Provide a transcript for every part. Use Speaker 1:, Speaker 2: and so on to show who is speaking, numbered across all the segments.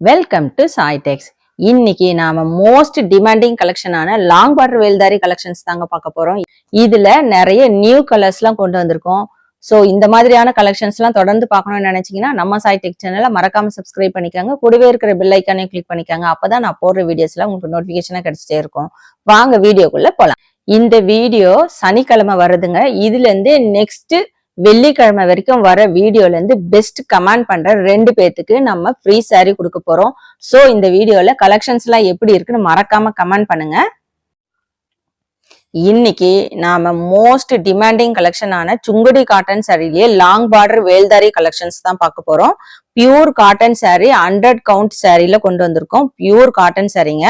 Speaker 1: Welcome to Saitex இன்னைக்கு நாம most demanding கலெக்ஷனான லாங் பார்டர் வேல்தாரி கலெக்ஷன்ஸ் தாங்க பார்க்க போறோம். இதுல நிறைய நியூ கலர்ஸ்லாம் கொண்டு வந்திருக்கோம். ஸோ இந்த மாதிரியான கலெக்ஷன்ஸ்லாம் தொடர்ந்து பார்க்கணும்னு நினைச்சீங்கன்னா நம்ம சாய்டெக் சேனலை மறக்காம சப்ஸ்கிரைப் பண்ணிக்கோங்க. கூடவே இருக்கிற பெல் ஐக்கானையும் கிளிக் பண்ணிக்கோங்க. அப்பதான் நான் போடுற வீடியோஸ்லாம் உங்களுக்கு நோட்டிபிகேஷனா கிடைச்சிட்டே இருக்கும். வாங்க வீடியோக்குள்ள போலாம். இந்த வீடியோ சனிக்கிழமை வருதுங்க. இதுல இருந்து நெக்ஸ்ட் வெள்ளிக்கிழமை வரைக்கும் வர வீடியோல இருந்து பெஸ்ட் கமெண்ட் பண்ற ரெண்டு பேர்த்துக்கு நம்ம ஃப்ரீ saree கொடுக்க போறோம். சோ இந்த வீடியோல கலெக்ஷன்ஸ் எல்லாம் எப்படி இருக்குன்னு மறக்காம கமெண்ட் பண்ணுங்க. இன்னைக்கு நாம மோஸ்ட் டிமாண்டிங் கலெக்ஷனான சுங்குடி காட்டன் சாரிலேயே லாங் பார்டர் வேல்தாரி கலெக்ஷன்ஸ் தான் பார்க்க போறோம். Pure cotton saree hundred count சாரியில கொண்டு வந்திருக்கோம். பியூர் காட்டன் சாரிங்க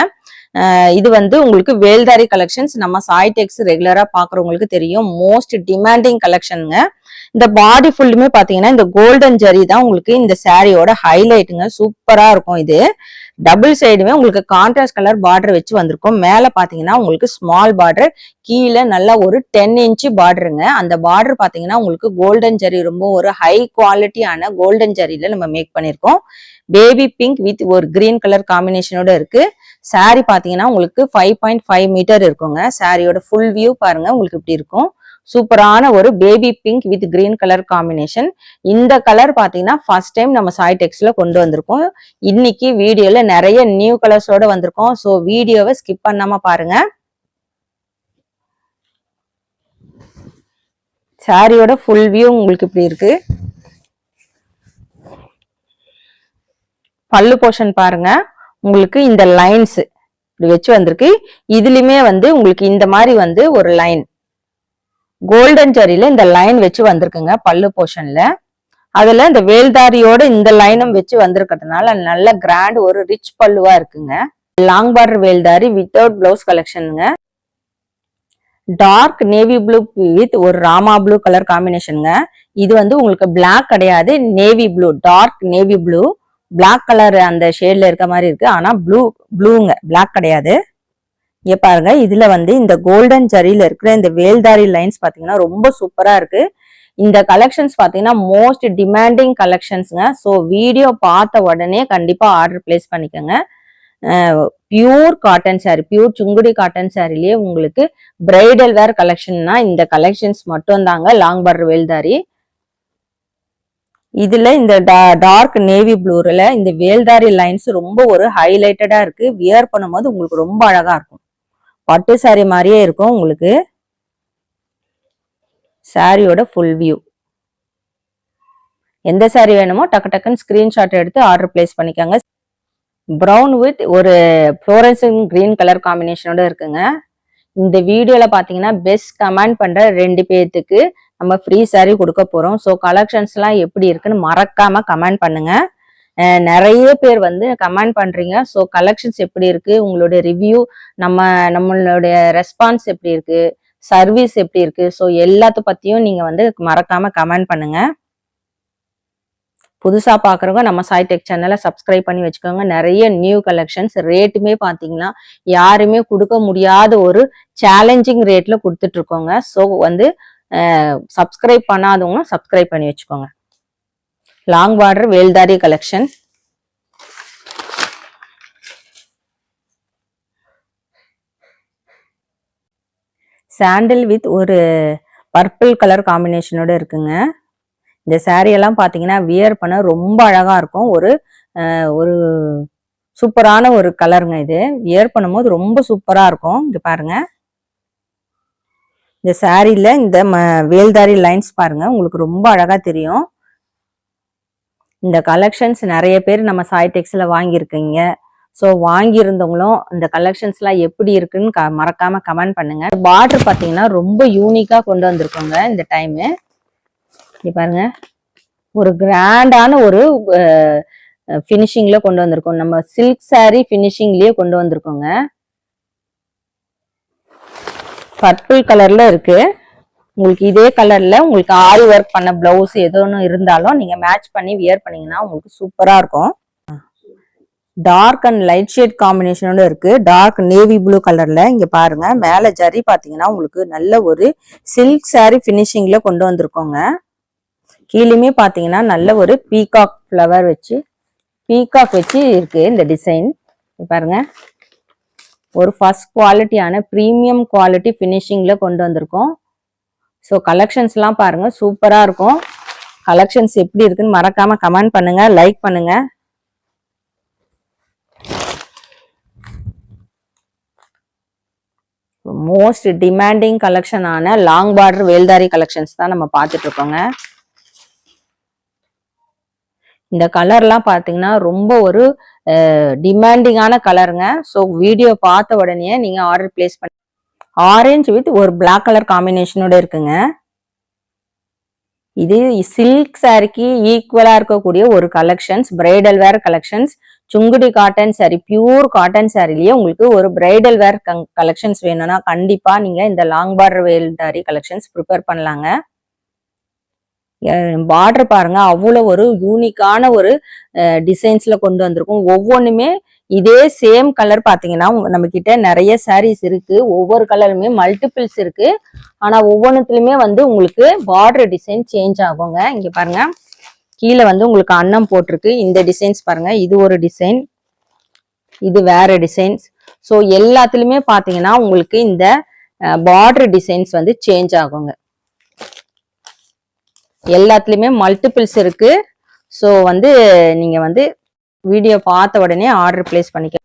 Speaker 1: இது வந்து உங்களுக்கு வேல்தாரி கலெக்ஷன்ஸ் நம்ம சாய்டெக்ஸ் ரெகுலரா பாக்குறவங்களுக்கு தெரியும். மோஸ்ட் டிமாண்டிங் கலெக்ஷனுங்க இந்த பாடி ஃபுல்லுமே பாத்தீங்கன்னா இந்த கோல்டன் ஜரி தான் உங்களுக்கு இந்த சாரியோட ஹைலைட்டுங்க சூப்பரா இருக்கும் இது. டபுள் சைடுமே உங்களுக்கு கான்ட்ராஸ்ட் கலர் பார்டர் வச்சு வந்திருக்கும். மேல பாத்தீங்கன்னா உங்களுக்கு ஸ்மால் பார்டர் கீழே நல்லா ஒரு டென் இன்ச்சு பார்டருங்க அந்த பார்டர் பாத்தீங்கன்னா உங்களுக்கு கோல்டன் ஜரி ரொம்ப ஒரு ஹை குவாலிட்டியான கோல்டன் ஜரியில நம்ம மேக் பண்ணிருக்கோம். பேபி பிங்க் வித் ஒரு கிரீன் கலர் காம்பினேஷனோட இருக்கு. சாரி பார்த்தீங்கன்னா உங்களுக்கு ஃபைவ் பாயிண்ட் ஃபைவ் மீட்டர் இருக்குங்க. சாரியோட ஃபுல் வியூ பாருங்க உங்களுக்கு இப்படி இருக்கும். சூப்பரான ஒரு baby pink with green colour combination இந்த கலர் பார்த்தீங்கன்னா ஃபர்ஸ்ட் டைம் நம்ம சாய் டெக்ஸ்ல கொண்டு வந்திருக்கோம். இன்னைக்கு வீடியோல நிறைய நியூ கலர்ஸோட வந்திருக்கோம். ஸோ வீடியோவை ஸ்கிப் பண்ணாம பாருங்க. சாரியோட ஃபுல் வியூ உங்களுக்கு இப்படி இருக்கு. பல்லு போர்ஷன் பாருங்க. உங்களுக்கு இந்த லைன்ஸ் இப்படி வச்சு வந்திருக்கு. இதுலயுமே வந்து உங்களுக்கு இந்த மாதிரி வந்து ஒரு லைன் கோல்டன் ஜரியில இந்த லைன் வச்சு வந்திருக்குங்க பல்லு போர்ஷன்ல அதுல இந்த வேல்தாரியோட இந்த லைனும் வச்சு வந்திருக்கிறதுனால நல்ல கிராண்ட் ஒரு ரிச் பல்லுவா இருக்குங்க. லாங் பார்டர் வேல்தாரி வித்தவுட் பிளவுஸ் கலெக்ஷனுங்க டார்க் நேவி ப்ளூ வித் ஒரு ராமா ப்ளூ கலர் காம்பினேஷனுங்க இது வந்து உங்களுக்கு பிளாக் கிடையாது navy blue dark navy blue black colour அந்த ஷேட்ல இருக்க மாதிரி இருக்கு. ஆனா ப்ளூ ப்ளூங்க பிளாக் கிடையாது. இங்க பாருங்க இதுல வந்து இந்த கோல்டன் ஜரியில இருக்கிற இந்த வேல்தாரி லைன்ஸ் பாத்தீங்கன்னா ரொம்ப சூப்பரா இருக்கு. இந்த கலெக்ஷன்ஸ் பாத்தீங்கன்னா மோஸ்ட் டிமாண்டிங் கலெக்ஷன்ஸ்ங்க ஸோ வீடியோ பார்த்த உடனே கண்டிப்பா ஆர்டர் பிளேஸ் பண்ணிக்கோங்க. Pure cotton saree pure Sungudi cotton சாரிலேயே உங்களுக்கு பிரைடல் வேர் கலெக்ஷன்னா இந்த கலெக்ஷன்ஸ் மட்டும் தாங்க லாங் பார்டர் வேல்தாரி இதுல இந்த டார்க் நேவி ப்ளூரில் இந்த வேல்தாரி லைன்ஸ் ரொம்ப ஒரு ஹைலைட்டடா இருக்கு. வியர் பண்ணும்போது உங்களுக்கு ரொம்ப அழகா இருக்கும். பட்டு சாரி மாதிரியே இருக்கும் உங்களுக்கு. சாரியோட ஃபுல் வியூ எந்த சாரி வேணுமோ டக்கு டக்குன்னு ஸ்கிரீன்ஷாட் எடுத்து ஆர்டர் பிளேஸ் பண்ணிக்கோங்க. ப்ரௌன் வித் ஒரு ஃப்ளோரன்ஸும் கிரீன் கலர் காம்பினேஷனோட இருக்குங்க. இந்த வீடியோவில் பார்த்தீங்கன்னா பெஸ்ட் கமெண்ட் பண்ணுற ரெண்டு பேர்த்துக்கு நம்ம ஃப்ரீ saree கொடுக்க போகிறோம் ஸோ கலெக்ஷன்ஸ்லாம் எப்படி இருக்குன்னு மறக்காமல் கமெண்ட் பண்ணுங்கள் நிறைய பேர் வந்து கமெண்ட் பண்ணுறீங்க ஸோ கலெக்ஷன்ஸ் எப்படி இருக்குது உங்களுடைய ரிவ்யூ நம்ம நம்மளுடைய ரெஸ்பான்ஸ் எப்படி இருக்குது சர்வீஸ் எப்படி இருக்குது ஸோ எல்லாத்த பற்றியும் நீங்கள் வந்து மறக்காமல் கமெண்ட் பண்ணுங்க. புதுசாக பார்க்குறவங்க நம்ம சாய் டெக் சேனலை சப்ஸ்கிரைப் பண்ணி வச்சுக்கோங்க. நிறைய நியூ கலெக்ஷன்ஸ் ரேட்டுமே பார்த்தீங்கன்னா யாருமே கொடுக்க முடியாத ஒரு சேலஞ்சிங் ரேட்டில் கொடுத்துட்ருக்கோங்க ஸோ வந்து சப்ஸ்கிரைப் பண்ணாதவங்க சப்ஸ்கிரைப் பண்ணி வச்சுக்கோங்க. லாங் பார்டர் வேல்தாரி கலெக்ஷன் சாண்டில் வித் ஒரு பர்பிள் கலர் காம்பினேஷனோட இருக்குங்க. இந்த சாரியெல்லாம் பார்த்தீங்கன்னா வியர் பண்ண ரொம்ப அழகாக இருக்கும். ஒரு ஒரு சூப்பரான ஒரு கலருங்க இது. வியர் பண்ணும்போது ரொம்ப சூப்பராக இருக்கும். இங்கே பாருங்கள் இந்த சாரில இந்த ம- வேல்தாரி லைன்ஸ் பாருங்க உங்களுக்கு ரொம்ப அழகா தெரியும். இந்த கலெக்ஷன்ஸ் நிறைய பேர் நம்ம சாய் டெக்ஸில் வாங்கியிருக்கீங்க. ஸோ வாங்கியிருந்தவங்களும் இந்த கலெக்ஷன்ஸ்லாம் எப்படி இருக்குன்னு க- மறக்காம கமெண்ட் பண்ணுங்க. பார்டர் பார்த்தீங்கன்னா ரொம்ப யூனிக்கா கொண்டு வந்திருக்கோங்க இந்த டைமு இங்க பாருங்க. ஒரு கிராண்டான ஒரு ஃபினிஷிங்கில் கொண்டு வந்திருக்கோம். நம்ம சில்க் saree ஃபினிஷிங்லேயே கொண்டு வந்திருக்கோங்க. பர்பிள் கலர்ல இருக்கு. உங்களுக்கு இதே கலர்ல உங்களுக்கு ஆரி ஒர்க் பண்ண பிளவுஸ் ஏதோ ஒன்று இருந்தாலும் நீங்க மேட்ச் பண்ணி வியர் பண்ணீங்கன்னா உங்களுக்கு சூப்பரா இருக்கும். டார்க் அண்ட் லைட் ஷேட் காம்பினேஷனோட இருக்கு. டார்க் நேவி ப்ளூ கலர்ல இங்க பாருங்க. மேல ஜரி பாத்தீங்கன்னா உங்களுக்கு நல்ல ஒரு சில்க் சாரி பினிஷிங்ல கொண்டு வந்திருக்கோங்க. கீழேயுமே பாத்தீங்கன்னா நல்ல ஒரு பீகாக் ஃப்ளவர் வச்சு பீகாக் வச்சு இருக்கு இந்த டிசைன் பாருங்க. ஒரு ஃபர்ஸ்ட் குவாலிட்டியான ப்ரீமியம் குவாலிட்டி ஃபினிஷிங்கில் கொண்டு வந்திருக்கோம். ஸோ கலெக்ஷன்ஸ்லாம் பாருங்கள் சூப்பராக இருக்கும். கலெக்ஷன்ஸ் எப்படி இருக்குன்னு மறக்காமல் கமெண்ட் பண்ணுங்கள் லைக் பண்ணுங்கள் மோஸ்ட் டிமாண்டிங் கலெக்ஷனான லாங் பார்டர் வேல்தாரி கலெக்ஷன்ஸ் தான் நம்ம பார்த்துட்டு இருக்கோங்க. இந்த கலர்லாம் பார்த்தீங்கன்னா ரொம்ப ஒரு டிமாண்டிங்கான கலருங்க ஸோ வீடியோ பார்த்த உடனே நீங்கள் ஆர்டர் பிளேஸ் பண்ணி ஆரஞ்சு வித் ஒரு பிளாக் கலர் காம்பினேஷனோட இருக்குங்க. இது சில்க் சாரிக்கு ஈக்குவலாக இருக்கக்கூடிய ஒரு collections bridal wear collections Sungudi cotton saree pure cotton சாரிலேயே உங்களுக்கு ஒரு பிரைடல் வேர் கலெக்ஷன்ஸ் வேணும்னா கண்டிப்பாக நீங்கள் இந்த லாங் பார்டர் வேல் வேல்தாரி கலெக்ஷன்ஸ் ப்ரிப்பேர் பண்ணலாங்க. பார்டர் பாருங்க. அவ்வளோ ஒரு யூனிக்கான ஒரு டிசைன்ஸ்ல கொண்டு வந்திருக்கும். ஒவ்வொன்றுமே இதே சேம் கலர் பார்த்தீங்கன்னா நம்ம கிட்ட நிறைய சாரீஸ் இருக்கு. ஒவ்வொரு கலருமே மல்டிபிள்ஸ் இருக்கு. ஆனா ஒவ்வொன்றுத்துலயுமே வந்து உங்களுக்கு பார்டர் டிசைன் சேஞ்ச் ஆகுங்க. இங்க பாருங்க. கீழே வந்து உங்களுக்கு அன்னம் போட்டிருக்கு. இந்த டிசைன்ஸ் பாருங்க. இது ஒரு டிசைன் இது வேற டிசைன்ஸ் ஸோ எல்லாத்துலயுமே பார்த்தீங்கன்னா உங்களுக்கு இந்த பார்டர் டிசைன்ஸ் வந்து சேஞ்ச் ஆகுங்க. எல்லாத்துலேயுமே மல்டிபிள்ஸ் இருக்குது ஸோ வந்து நீங்கள் வந்து வீடியோ பார்த்த உடனே ஆர்டர் பிளேஸ் பண்ணிக்க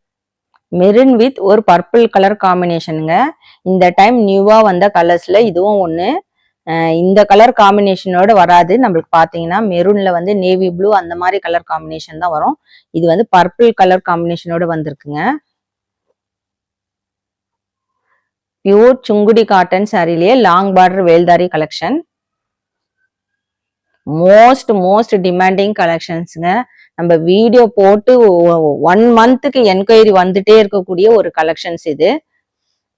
Speaker 1: மெரின் வித் ஒரு பர்பிள் கலர் காம்பினேஷனுங்க இந்த டைம் நியூவாக வந்த கலர்ஸில் இதுவும் ஒன்று இந்த கலர் காம்பினேஷனோட வராது. நம்மளுக்கு பார்த்தீங்கன்னா மெரூனில் வந்து நேவி ப்ளூ அந்த மாதிரி கலர் காம்பினேஷன் தான் வரும். இது வந்து பர்பிள் கலர் காம்பினேஷனோட வந்திருக்குங்க. பியூர் சுங்குடி காட்டன் சாரிலேயே லாங் பார்டர் வேல்தாரி கலெக்ஷன் மோஸ்ட் மோஸ்ட் டிமாண்டிங் கலெக்ஷன்ஸுங்க நம்ம வீடியோ போட்டு ஒன் மந்த்துக்கு என்கொயரி வந்துட்டே இருக்கக்கூடிய ஒரு கலெக்ஷன்ஸ் இது.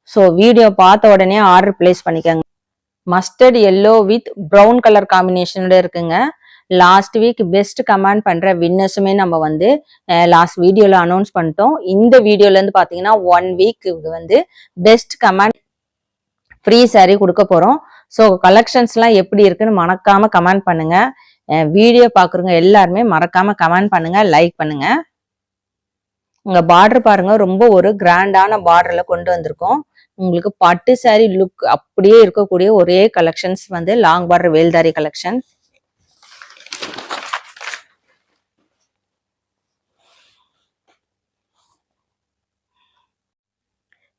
Speaker 1: ஸோ வீடியோ பார்த்த உடனே ஆர்டர் பிளேஸ் பண்ணிக்கோங்க. Mustard yellow with brown colour காம்பினேஷனோட இருக்குங்க. லாஸ்ட் வீக் பெஸ்ட் கமெண்ட் பண்ற வின்னர்ஸுமே நம்ம வந்து லாஸ்ட் வீடியோல அனௌன்ஸ் பண்ணிட்டோம். இந்த வீடியோல இருந்து பாத்தீங்கன்னா ஒன் வீக்கு வந்து பெஸ்ட் கமெண்ட் ஃப்ரீ சாரி கொடுக்க போறோம். ஸோ கலெக்ஷன்ஸ்லாம் எப்படி இருக்குன்னு மறக்காம கமெண்ட் பண்ணுங்க. வீடியோ பார்க்குறவங்க எல்லாருமே மறக்காம கமெண்ட் பண்ணுங்க லைக் பண்ணுங்க. உங்க பார்டர் பாருங்க ரொம்ப ஒரு கிராண்டான பார்டர்ல கொண்டு வந்திருக்கோம். உங்களுக்கு பட்டு சாரி லுக் அப்படியே இருக்கக்கூடிய ஒரே கலெக்ஷன்ஸ் வந்து லாங் பார்டர் வேல்தாரி கலெக்ஷன்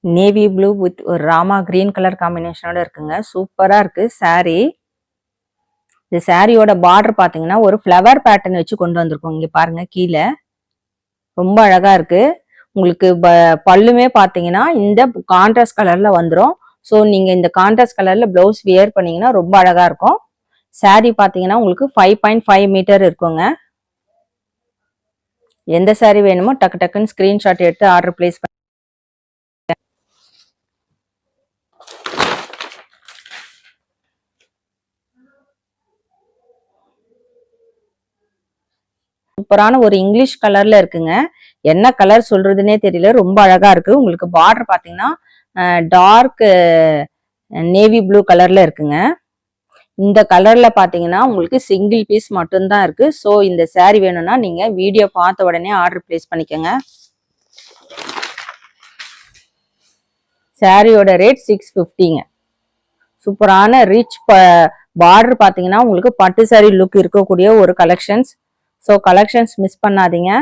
Speaker 1: நேவி ப்ளூ வித் ஒரு ராமா கிரீன் கலர் காம்பினேஷனோட இருக்குங்க. சூப்பராக இருக்கு. சாரீ இந்த சாரியோட பார்டர் பார்த்தீங்கன்னா ஒரு ஃப்ளவர் பேட்டர்ன் வச்சு கொண்டு வந்திருக்கோம். இங்கே பாருங்க கீழே. ரொம்ப அழகாக இருக்கு. உங்களுக்கு பல்லுமே பார்த்தீங்கன்னா இந்த கான்ட்ராஸ்ட் கலரில் வந்துடும் ஸோ நீங்கள் இந்த கான்ட்ராஸ்ட் கலரில் ப்ளவுஸ் வியர் பண்ணீங்கன்னா ரொம்ப அழகாக இருக்கும். சாரீ பார்த்தீங்கன்னா உங்களுக்கு ஃபைவ் பாயிண்ட் ஃபைவ் மீட்டர் இருக்குங்க. எந்த சாரீ வேணுமோ டக்கு டக்குன்னு ஸ்க்ரீன்ஷாட் எடுத்து ஆர்டர் பிளேஸ் சூப்பரான ஒரு இங்கிலீஷ் கலர்ல இருக்குங்க. என்ன கலர் சொல்றதுனே தெரியல. ரொம்ப அழகா இருக்கு. உங்களுக்கு பார்டர் பாத்தீங்கன்னா டார்க் நேவி ப்ளூ கலர்ல இருக்குங்க. இந்த கலர்ல பாத்தீங்கன்னா உங்களுக்கு சிங்கிள் பீஸ் மட்டும்தான் இருக்கு. ஸோ இந்த சாரி வேணும்னா நீங்க வீடியோ பார்த்த உடனே ஆர்டர் பிளேஸ் பண்ணிக்கோங்க. சாரியோட ரேட் சிக்ஸ் ஃபிஃப்டிங்க சூப்பரான ரிச் பார்டர் பாத்தீங்கன்னா உங்களுக்கு பட்டு சாரி லுக் இருக்கக்கூடிய ஒரு கலெக்ஷன்ஸ் ஸோ கலெக்ஷன்ஸ் மிஸ் பண்ணாதீங்க.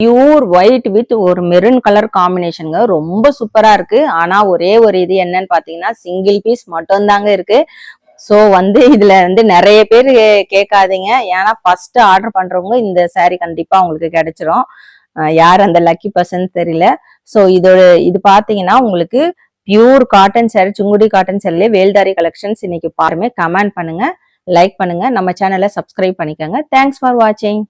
Speaker 1: பியூர் ஒயிட் வித் ஒரு மெரூன் கலர் காம்பினேஷனுங்க ரொம்ப சூப்பரா இருக்கு. ஆனா ஒரே ஒரு இது என்னன்னு பாத்தீங்கன்னா சிங்கிள் பீஸ் மட்டும் தாங்க இருக்கு. ஸோ வந்து இதுல வந்து நிறைய பேர் கேட்காதீங்க. ஏன்னா ஃபர்ஸ்ட் ஆர்டர் பண்றவங்க இந்த சாரீ கண்டிப்பா உங்களுக்கு கிடைச்சிரும். யார் அந்த லக்கி பர்சன் தெரியல. ஸோ இதோட இது பாத்தீங்கன்னா உங்களுக்கு pure cotton saree Sungudi cotton சாரிலே வேல்தாரி கலெக்ஷன்ஸ் இன்னைக்கு பாருமே கமெண்ட் பண்ணுங்க. லைக் பண்ணுங்க. நம்ம சேனலை சப்ஸ்கிரைப் பண்ணிக்கோங்க. தேங்க்ஸ் ஃபார் வாட்சிங்